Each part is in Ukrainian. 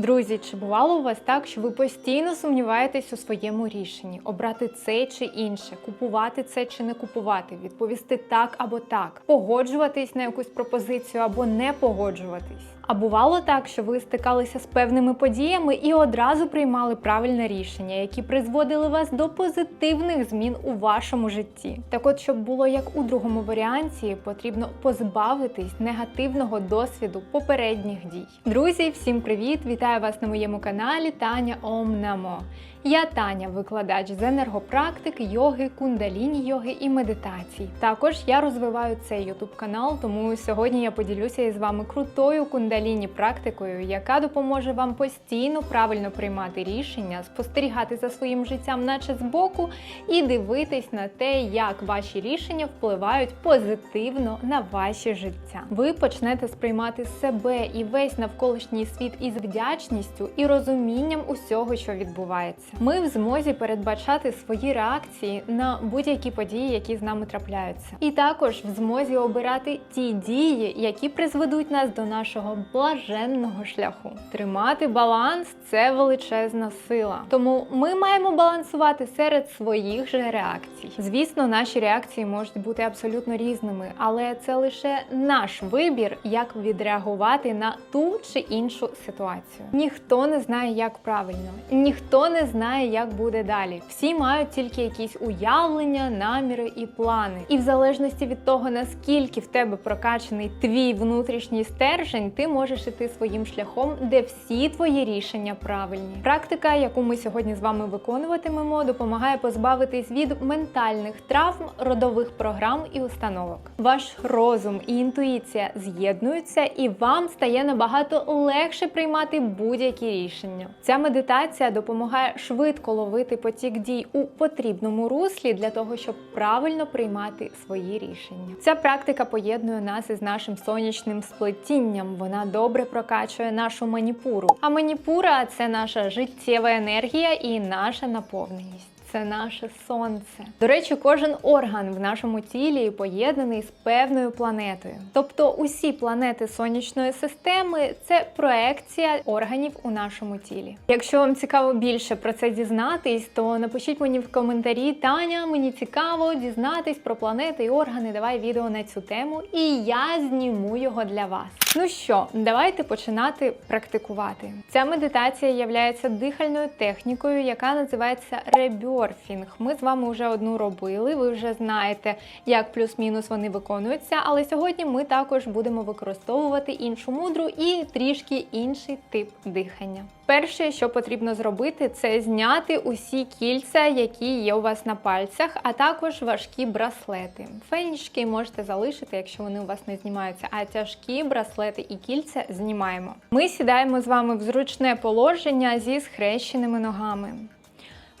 Друзі, чи бувало у вас так, що ви постійно сумніваєтесь у своєму рішенні обрати це чи інше, купувати це чи не купувати, відповісти так або так, погоджуватись на якусь пропозицію або не погоджуватись? А бувало так, що ви стикалися з певними подіями і одразу приймали правильне рішення, які призводили вас до позитивних змін у вашому житті. Так от, щоб було як у другому варіанті, потрібно позбавитись негативного досвіду попередніх дій. Друзі, всім привіт! Вітаю вас на моєму каналі Таня Ом Намо. Я Таня, викладач з енергопрактики, йоги, кундаліні йоги і медитацій. Також я розвиваю цей ютуб канал, тому сьогодні я поділюся із вами крутою кундаліні практикою, яка допоможе вам постійно правильно приймати рішення, спостерігати за своїм життям, наче збоку, і дивитись на те, як ваші рішення впливають позитивно на ваше життя. Ви почнете сприймати себе і весь навколишній світ із вдячністю і розумінням усього, що відбувається. Ми в змозі передбачати свої реакції на будь-які події, які з нами трапляються, і також в змозі обирати ті дії, які призведуть нас до нашого блаженного шляху. Тримати баланс це величезна сила. Тому ми маємо балансувати серед своїх же реакцій. Звісно, наші реакції можуть бути абсолютно різними, але це лише наш вибір, як відреагувати на ту чи іншу ситуацію. Ніхто не знає, як правильно, ніхто не знає, як буде далі. Всі мають тільки якісь уявлення, наміри і плани. І в залежності від того, наскільки в тебе прокачаний твій внутрішній стержень, ти можеш іти своїм шляхом, де всі твої рішення правильні. Практика, яку ми сьогодні з вами виконуватимемо, допомагає позбавитись від ментальних травм, родових програм і установок. Ваш розум і інтуїція з'єднуються, і вам стає набагато легше приймати будь-які рішення. Ця медитація допомагає швидко ловити потік дій у потрібному руслі для того, щоб правильно приймати свої рішення. Ця практика поєднує нас із нашим сонячним сплетінням. Вона добре прокачує нашу маніпуру. А маніпура це наша життєва енергія і наша наповненість. Це наше сонце. До речі, кожен орган в нашому тілі поєднаний з певною планетою. Тобто усі планети сонячної системи це проекція органів у нашому тілі. Якщо вам цікаво більше про це дізнатись, то напишіть мені в коментарі Таня, мені цікаво дізнатись про планети і органи. Давай відео на цю тему, і я зніму його для вас. Ну що, давайте починати практикувати. Ця медитація є дихальною технікою, яка називається ребьорфінг. Ми з вами вже одну робили. Ви вже знаєте, як плюс-мінус вони виконуються. Але сьогодні ми також будемо використовувати іншу мудру і трішки інший тип дихання. Перше, що потрібно зробити, це зняти усі кільця, які є у вас на пальцях, а також важкі браслети. Фенічки можете залишити, якщо вони у вас не знімаються, а тяжкі браслети і кільця знімаємо. Ми сідаємо з вами в зручне положення зі схрещеними ногами.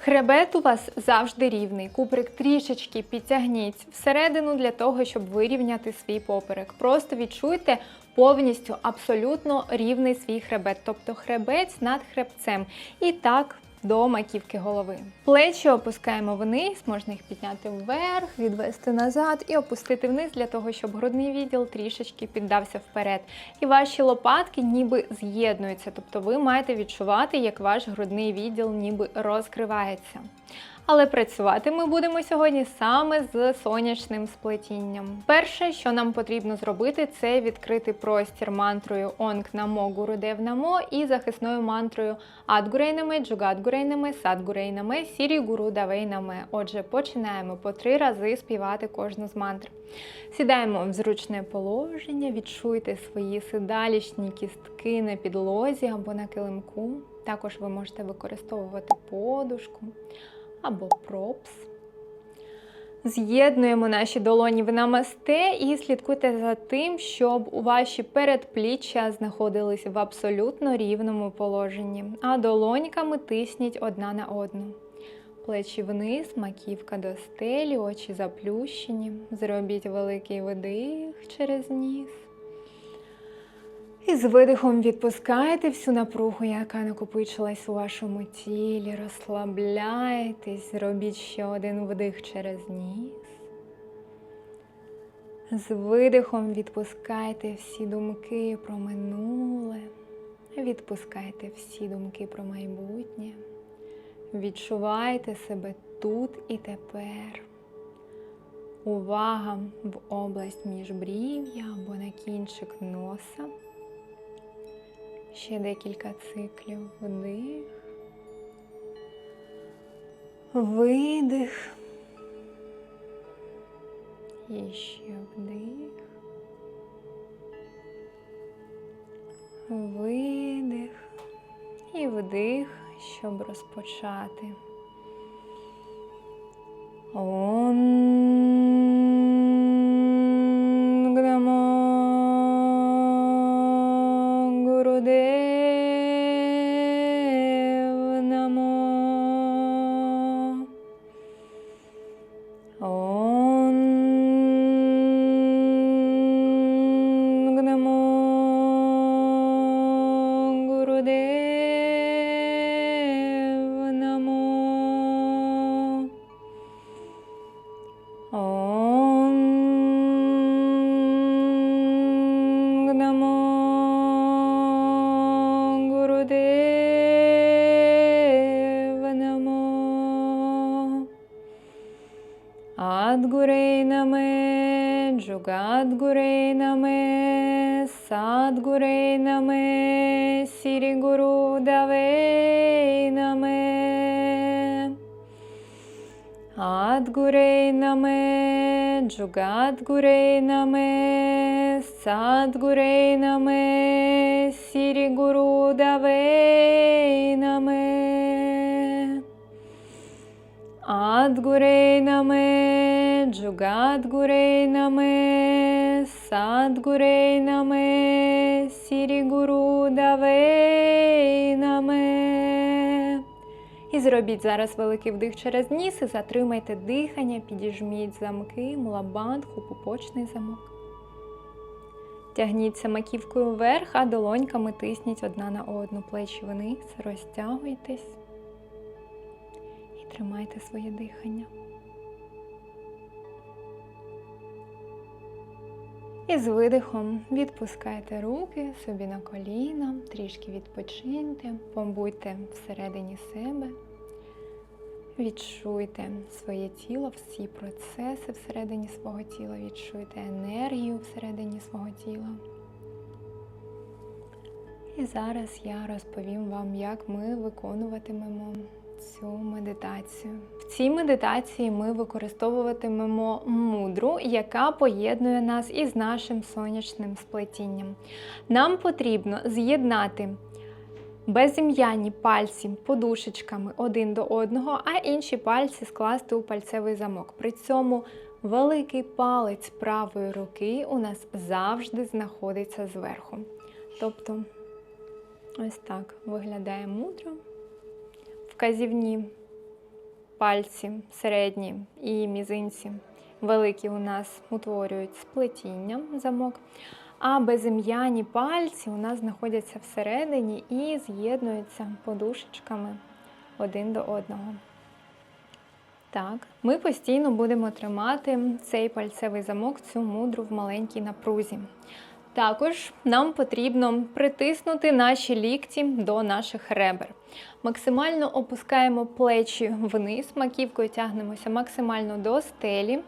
Хребет у вас завжди рівний. Куприк трішечки підтягніть всередину для того, щоб вирівняти свій поперек. Просто відчуйте повністю абсолютно рівний свій хребет, тобто хребець над хребцем. І так. До маківки голови. Плечі опускаємо вниз, можна їх підняти вверх, відвести назад і опустити вниз для того, щоб грудний відділ трішечки піддався вперед. І ваші лопатки ніби з'єднуються, тобто ви маєте відчувати, як ваш грудний відділ ніби розкривається. Але працювати ми будемо сьогодні саме з сонячним сплетінням. Перше, що нам потрібно зробити, це відкрити простір мантрою Онг Намо Гурудев Намо і захисною мантрою Адгурейнаме, Джугадгурейнаме, Садгурейнаме, Сірі Гуру Давейнаме. Отже, починаємо по три рази співати кожну з мантр. Сідаємо в зручне положення, відчуйте свої сидалічні кістки на підлозі або на килимку. Також ви можете використовувати подушку або пропс. З'єднуємо наші долоні в намасте і слідкуйте за тим, щоб ваші передпліччя знаходились в абсолютно рівному положенні, а долоньками тисніть одна на одну. Плечі вниз, маківка до стелі, очі заплющені. Зробіть великий видих через ніс. І з видихом відпускайте всю напругу, яка накопичилась у вашому тілі. Розслабляйтесь, зробіть ще один вдих через ніс. З видихом відпускайте всі думки про минуле. Відпускайте всі думки про майбутнє. Відчувайте себе тут і тепер. Увага в область міжбрів'я або на кінчик носа. Ще декілька циклів вдих. Видих. І ще вдих. Видих і вдих, щоб розпочати. Он Адгурей наме, Джугадгурей наме, Садгурей наме, Сірі Гуру Давей наме. Адгурей наме, Джугадгурей наме, Садгурей наме, Сірі Гуру Давей Джугадгурей наме, Садгурей наме, Сірі Гуру Давей наме. І зробіть зараз великий вдих через ніс і затримайте дихання, підіжміть замки, мулабандху, пупочний замок. Тягніться маківкою вверх, а долоньками тисніть одна на одну плечі вниз, розтягуйтесь і тримайте своє дихання. І з видихом відпускайте руки собі на коліна, трішки відпочиньте, побудьте всередині себе, відчуйте своє тіло, всі процеси всередині свого тіла, відчуйте енергію всередині свого тіла. І зараз я розповім вам, як ми виконуватимемо цю медитацію. В цій медитації ми використовуватимемо мудру, яка поєднує нас із нашим сонячним сплетінням. Нам потрібно з'єднати безім'яні пальці подушечками один до одного, а інші пальці скласти у пальцевий замок. При цьому великий палець правої руки у нас завжди знаходиться зверху. Тобто, ось так виглядає мудро вказівні пальці, середні і мізинці великі у нас утворюють сплетіння замок, а безім'яні пальці у нас знаходяться всередині і з'єднуються подушечками один до одного. Так, ми постійно будемо тримати цей пальцевий замок, цю мудру в маленькій напрузі. Також нам потрібно притиснути наші лікті до наших ребер. Максимально опускаємо плечі вниз, маківкою тягнемося максимально до стелі,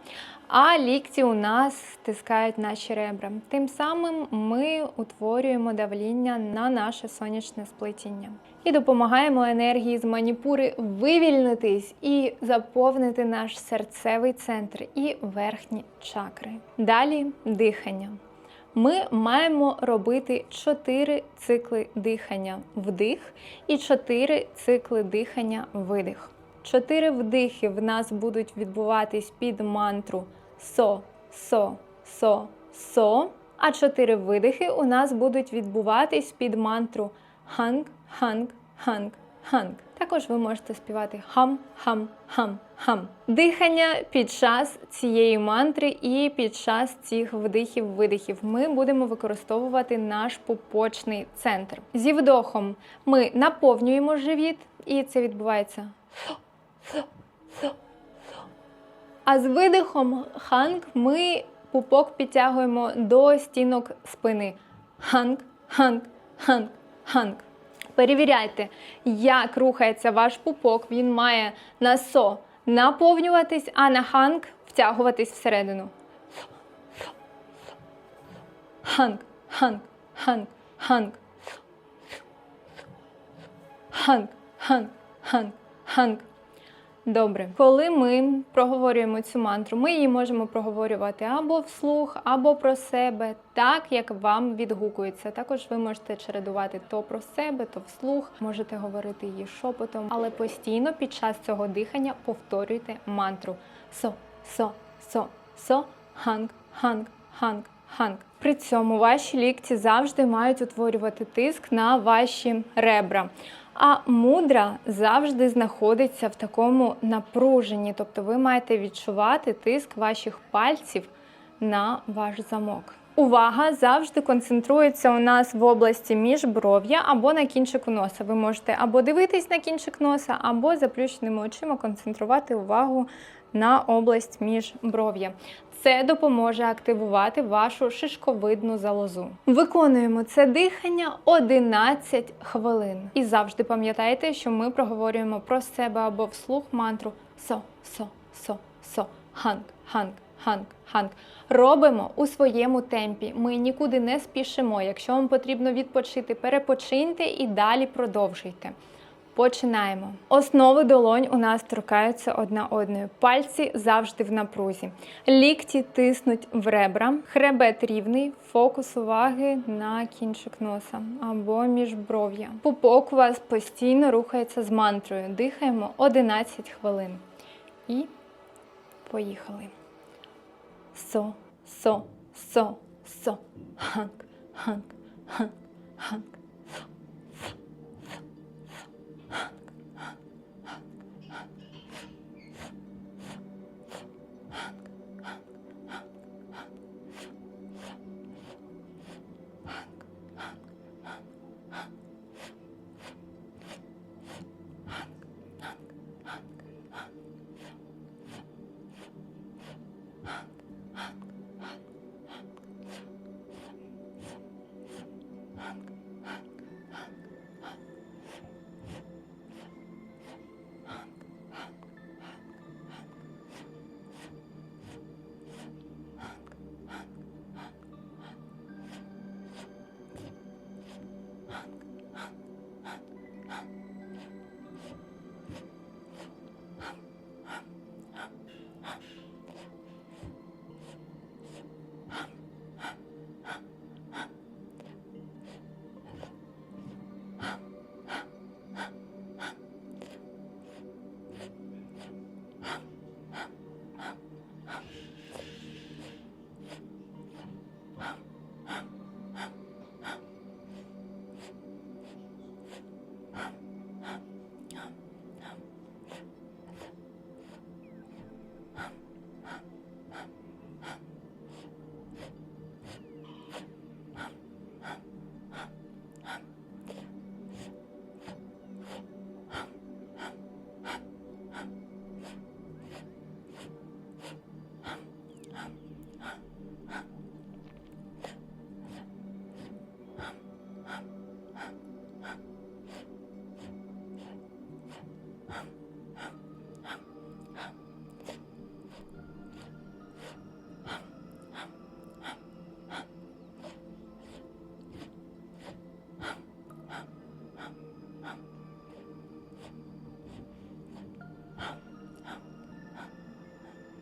а лікті у нас стискають наші ребра. Тим самим ми утворюємо давління на наше сонячне сплетіння. І допомагаємо енергії з маніпури вивільнитись і заповнити наш серцевий центр і верхні чакри. Далі дихання ми маємо робити 4 цикли дихання вдих і 4 цикли дихання видих. 4 вдихи в нас будуть відбуватись під мантру со, со, со, со. А 4 видихи у нас будуть відбуватись під мантру ханг, ханг, ханг, ханг. Також ви можете співати хам, хам, хам, хам. Дихання під час цієї мантри і під час цих вдихів-видихів ми будемо використовувати наш пупочний центр. Зі вдохом ми наповнюємо живіт, і це відбувається. А з видихом ханг ми пупок підтягуємо до стінок спини. Ханг, ханг, ханг, ханг. Перевіряйте, як рухається ваш пупок. Він має на со наповнюватись, а на ханг втягуватись всередину. Ханг, ханг, ханг, ханг. Ханг, ханг, ханг, ханг. Добре, коли ми проговорюємо цю мантру, ми її можемо проговорювати або вслух, або про себе, так як вам відгукується. Також ви можете чередувати то про себе, то вслух, можете говорити її шепотом, але постійно під час цього дихання повторюйте мантру со, со, со, со, ханг, ханг, ханг, ханг. При цьому ваші лікті завжди мають утворювати тиск на ваші ребра. А мудра завжди знаходиться в такому напруженні, тобто ви маєте відчувати тиск ваших пальців на ваш замок. Увага завжди концентрується у нас в області міжбров'я або на кінчику носа. Ви можете або дивитись на кінчик носа, або заплющеними очима концентрувати увагу на область міжбров'я. Це допоможе активувати вашу шишковидну залозу. Виконуємо це дихання 11 хвилин. І завжди пам'ятайте, що ми проговорюємо про себе або вслух мантру со, со, со, со, ханг, ханг, ханг, ханг. Робимо у своєму темпі. Ми нікуди не спішимо. Якщо вам потрібно відпочити, перепочиньте і далі продовжуйте. Починаємо. Основи долонь у нас торкаються одна одною. Пальці завжди в напрузі. Лікті тиснуть в ребра, хребет рівний, фокус уваги на кінчик носа або міжбров'я. Пупок у вас постійно рухається з мантрою. Дихаємо 11 хвилин. І поїхали. Со, со, со, со, ханк, ханк, ханк, ханк.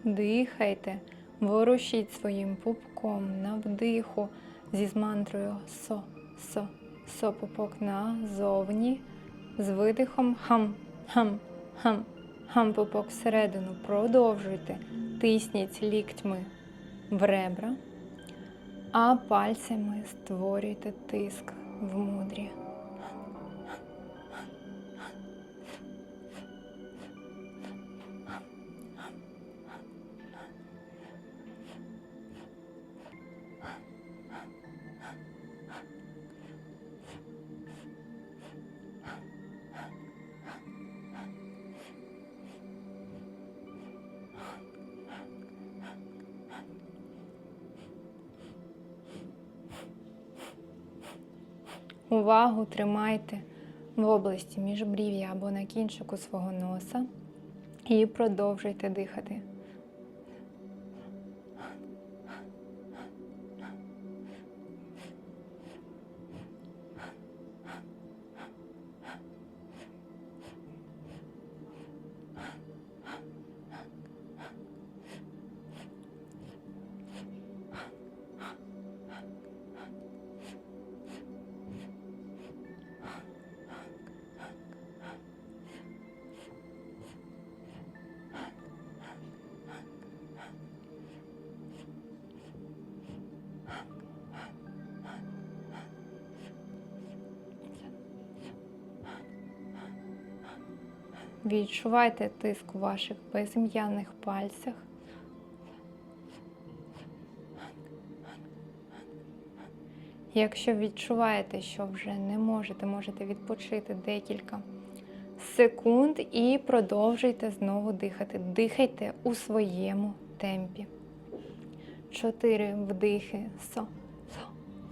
Дихайте, ворушіть своїм пупком на вдиху зі мантрою со, со, со пупок назовні, з видихом хам, хам, хам, хам пупок всередину. Продовжуйте, тисніть ліктьми в ребра, а пальцями створюйте тиск в мудрі. Увагу тримайте в області міжбрів'я або на кінчику свого носа і продовжуйте дихати. Відчувайте тиск у ваших безім'яних пальцях. Якщо відчуваєте, що вже не можете, можете відпочити декілька секунд і продовжуйте знову дихати. Дихайте у своєму темпі. Чотири вдихи. Со, со,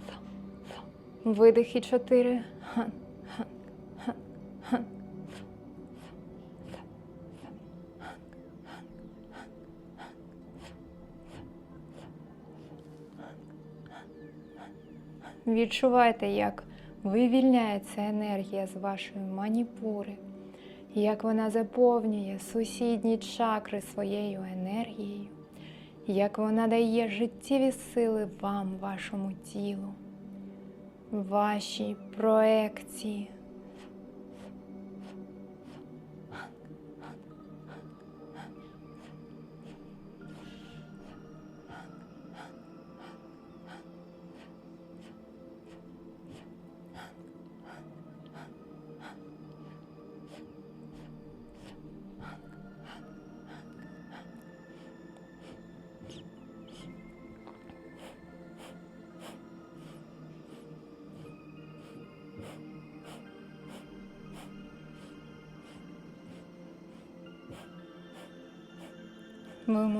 со. Видихи чотири. Відчувайте, як вивільняється енергія з вашої маніпури, як вона заповнює сусідні чакри своєю енергією, як вона дає життєві сили вам, вашому тілу, вашій проекції.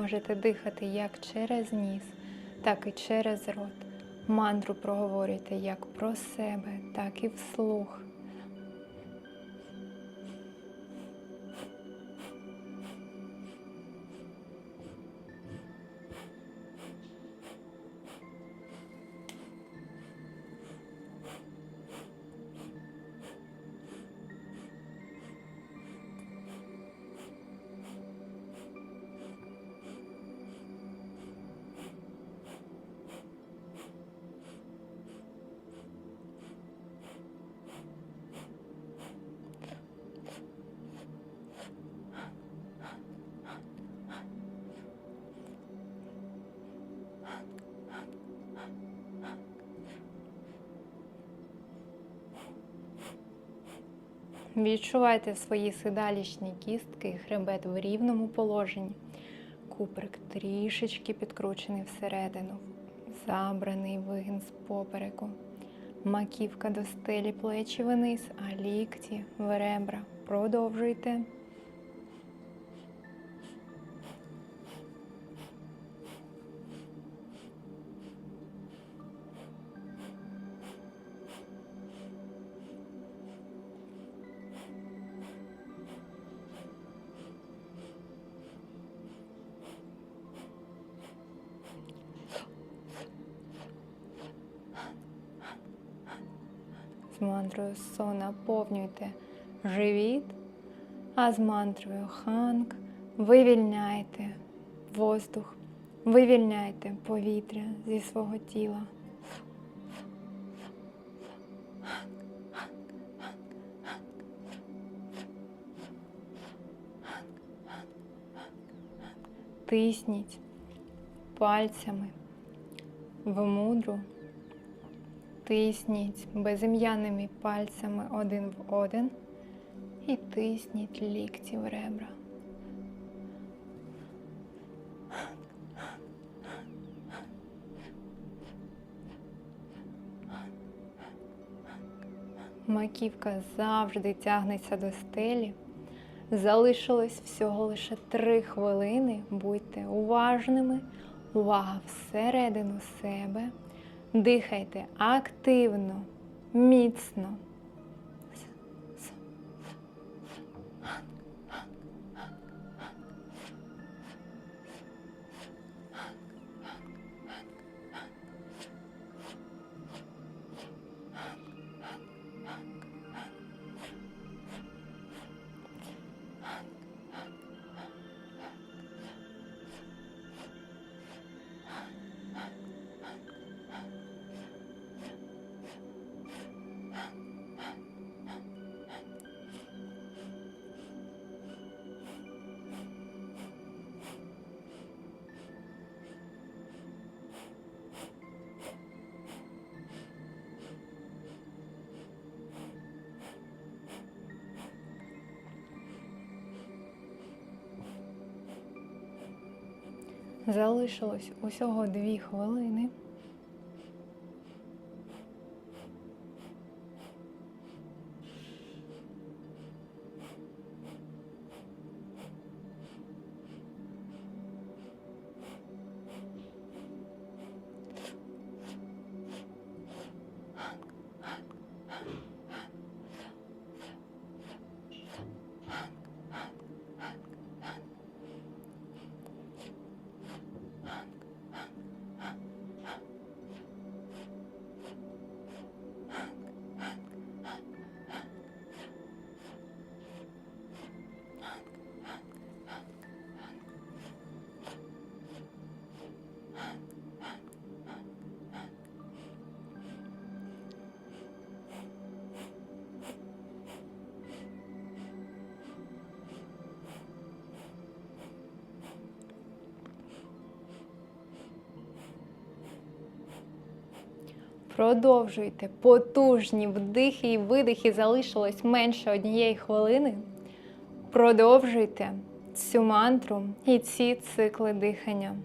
Можете дихати як через ніс, так і через рот. Мантру проговорюйте як про себе, так і вслух. Відчувайте свої сидалічні кістки і хребет в рівному положенні. Куприк трішечки підкручений всередину, забраний вигін з попереку. Маківка до стелі, плечі вниз, а лікті в ребра. Продовжуйте. Мантрою со наповнюйте живіт, а з мантрою ханг вивільняйте воздух, вивільняйте повітря зі свого тіла. Тисніть пальцями в мудру тисніть безім'яними пальцями один в один і тисніть лікті в ребра. Маківка завжди тягнеться до стелі. Залишилось всього лише три хвилини. Будьте уважними. Увага всередину себе. Дихайте активно, міцно. Залишилось усього дві хвилини. Продовжуйте потужні вдихи і видихи, залишилось менше однієї хвилини. Продовжуйте цю мантру і ці цикли дихання.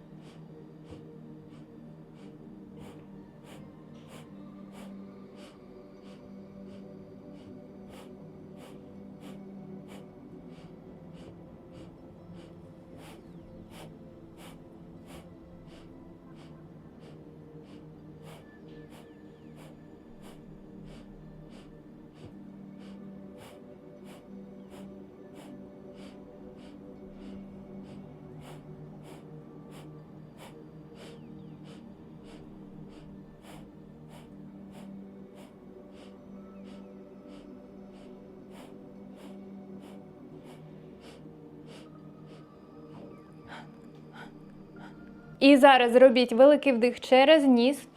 І зараз зробіть великий вдих через ніс.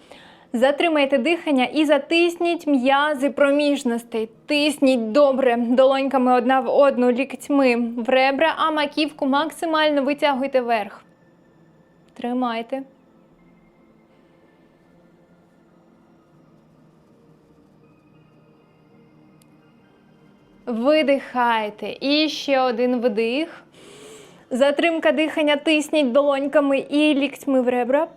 Затримайте дихання і затисніть м'язи проміжностей. Тисніть добре долоньками одна в одну, ліктьми в ребра, а маківку максимально витягуйте вверх. Тримайте. Видихайте. І ще один вдих. Затримка дихання тисніть долоньками і ліктьми в ребра.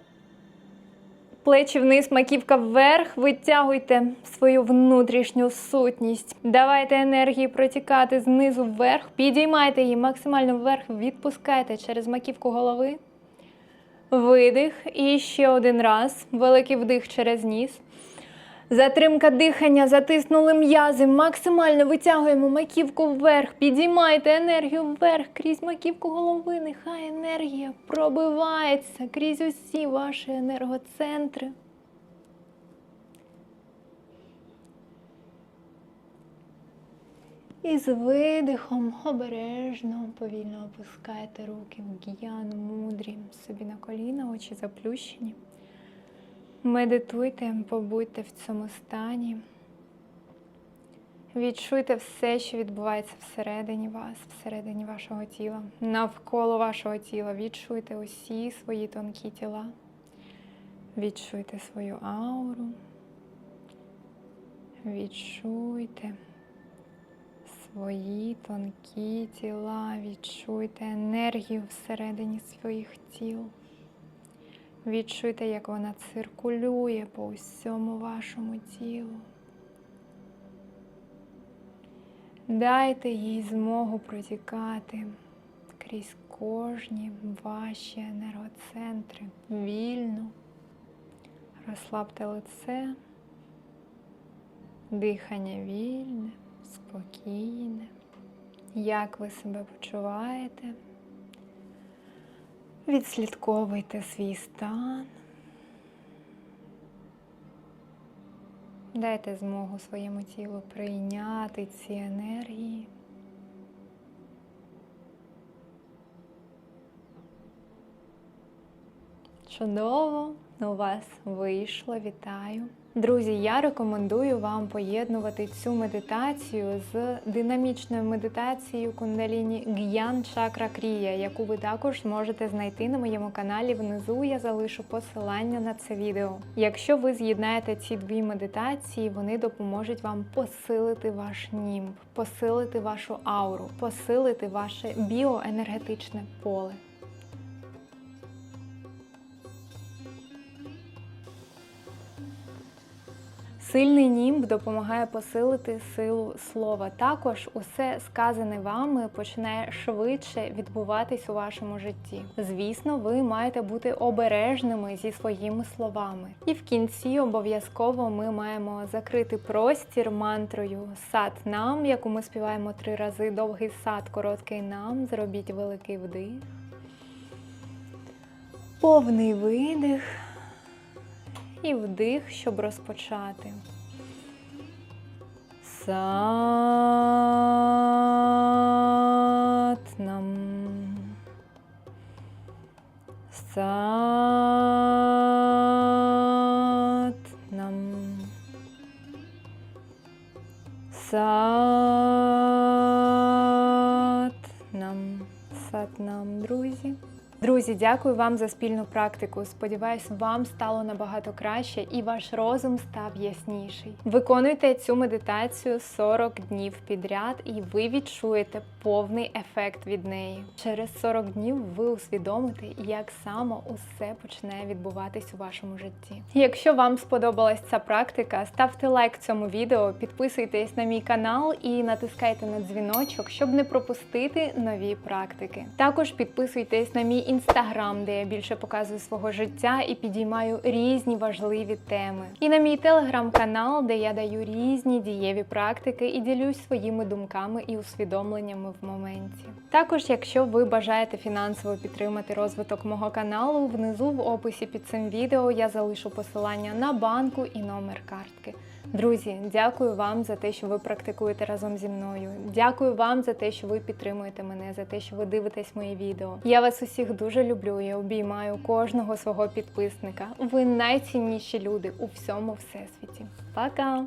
Плечі вниз, маківка вверх. Витягуйте свою внутрішню сутність. Давайте енергії протікати знизу вверх. Підіймайте її максимально вверх. Відпускайте через маківку голови. Видих. І ще один раз. Великий вдих через ніс. Затримка дихання, затиснули м'язи, максимально витягуємо маківку вверх, підіймайте енергію вверх крізь маківку голови. Нехай енергія пробивається крізь усі ваші енергоцентри. І з видихом обережно, повільно опускайте руки в г'ян, мудрі собі на коліна, очі заплющені. Медитуйте, побудьте в цьому стані. Відчуйте все, що відбувається всередині вас, всередині вашого тіла, навколо вашого тіла. Відчуйте усі свої тонкі тіла. Відчуйте свою ауру. Відчуйте свої тонкі тіла, відчуйте енергію всередині своїх тіл. Відчуйте, як вона циркулює по усьому вашому тілу. Дайте їй змогу протікати крізь кожні ваші енергоцентри вільно. Розслабте лице, Дихання вільне, спокійне. Як ви себе почуваєте? Відслідковуйте свій стан. Дайте змогу своєму тілу прийняти ці енергії. Чудово, у вас вийшло, вітаю. Друзі, я рекомендую вам поєднувати цю медитацію з динамічною медитацією кундаліні Г'ян Чакра Крія, яку ви також зможете знайти на моєму каналі. Внизу я залишу посилання на це відео. Якщо ви з'єднаєте ці дві медитації, вони допоможуть вам посилити ваш німб, посилити вашу ауру, посилити ваше біоенергетичне поле. Сильний німб допомагає посилити силу слова. Також усе сказане вами починає швидше відбуватись у вашому житті. Звісно, ви маєте бути обережними зі своїми словами. І в кінці обов'язково ми маємо закрити простір мантрою сад нам, яку ми співаємо три рази. Довгий сад, короткий нам. Зробіть великий вдих. Повний видих і вдих, щоб розпочати. Сатнам. Сатнам. Сатнам. Сатнам, друзі. Друзі, дякую вам за спільну практику. Сподіваюсь, вам стало набагато краще і ваш розум став ясніший. Виконуйте цю медитацію 40 днів підряд, і ви відчуєте повний ефект від неї. Через 40 днів ви усвідомите, як само усе почне відбуватись у вашому житті. Якщо вам сподобалась ця практика, ставте лайк цьому відео, підписуйтесь на мій канал і натискайте на дзвіночок, щоб не пропустити нові практики. Також підписуйтесь на мій інстаграм, де я більше показую свого життя і підіймаю різні важливі теми. І на мій телеграм-канал, де я даю різні дієві практики і ділюсь своїми думками і усвідомленнями в моменті. Також, якщо ви бажаєте фінансово підтримати розвиток мого каналу, внизу в описі під цим відео я залишу посилання на банку і номер картки. Друзі, дякую вам за те, що ви практикуєте разом зі мною. Дякую вам за те, що ви підтримуєте мене, за те, що ви дивитесь мої відео. Я вас усіх дуже люблю і обіймаю кожного свого підписника. Ви найцінніші люди у всьому всесвіті. Пока!